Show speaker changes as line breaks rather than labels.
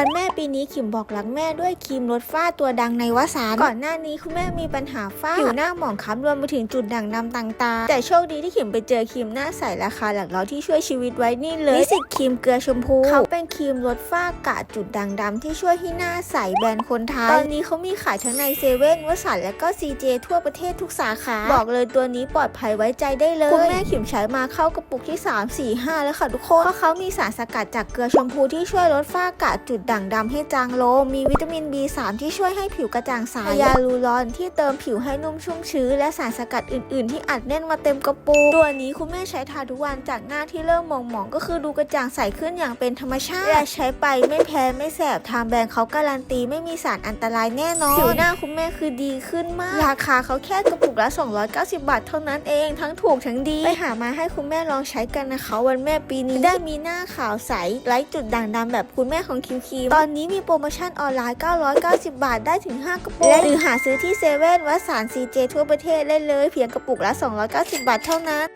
วันแม่ปีนี้ขิมบอกรักแม่ด้วยครีมลดฝ้าตัวดังในวสานก่อนหน้านี้คุณแม่มีปัญหาฝ้าผิวหน้าหมองคล้ำรวมไปถึงจุดด่างดำต่างๆ แต่โชคดีที่ขิมไปเจอครีมหน้าใสราคาหลักร้อยที่ช่วยชีวิตไว้นี่เลยนิสิตครีมเกลือชมพูเขาเป็นครีมลดฝ้ากะจุดด่างดำที่ช่วยให้หน้าใสแบรนด์คนไทยตอนนี้เขามีขายทั้งในเซเว่นวสันและก็ซีเจทั่วประเทศทุกสาขา บอกเลยตัวนี้ปลอดภัยไว้ใจได้เลยคุณแม่ขิมใช้มาเข้ากระปุกที่ 3 4 5 แล้วค่ะทุกคนเพราะเขามีสารสกัดจากเกลือชมพูที่ช่วยลดฝ้ากะจุดด่างดำให้จางลง มีวิตามิน B3 ที่ช่วยให้ผิวกระจ่างใสยาลูรอนที่เติมผิวให้นุ่มชุ่มชื้นและสารสกัดอื่น ๆ ที่อัดแน่นมาเต็มกระปุกตัวนี้คุณแม่ใช้ทาทุกวันจากหน้าที่เริ่มหมองๆก็คือดูกระจ่างใสขึ้นอย่างเป็นธรรมชาติและใช้ไปไม่แพ้ไม่แสบทางแบรนด์เขาการันตีไม่มีสารอันตรายแน่นอนผิวหน้าคุณแม่คือดีขึ้นมาก ราคาเขาแค่กระปุกละ 290 บาทเท่านั้นเองทั้งถูกทั้งดีไปหามาให้คุณแม่ลองใช้กันนะคะวันแม่ปีนี้ได้มีหน้าขาวใสไร้จุดด่างดำแบบคุณแม่ของคิมคิม ตอนนี้มีโปรโมชั่นออนไลน์ 990 บาทได้ถึง 5 กระปุก หรือหาซื้อที่เซเว่นวัดสารซีเจทั่วประเทศได้เลย เพียงกระปุกละ 290 บาทเท่านั้น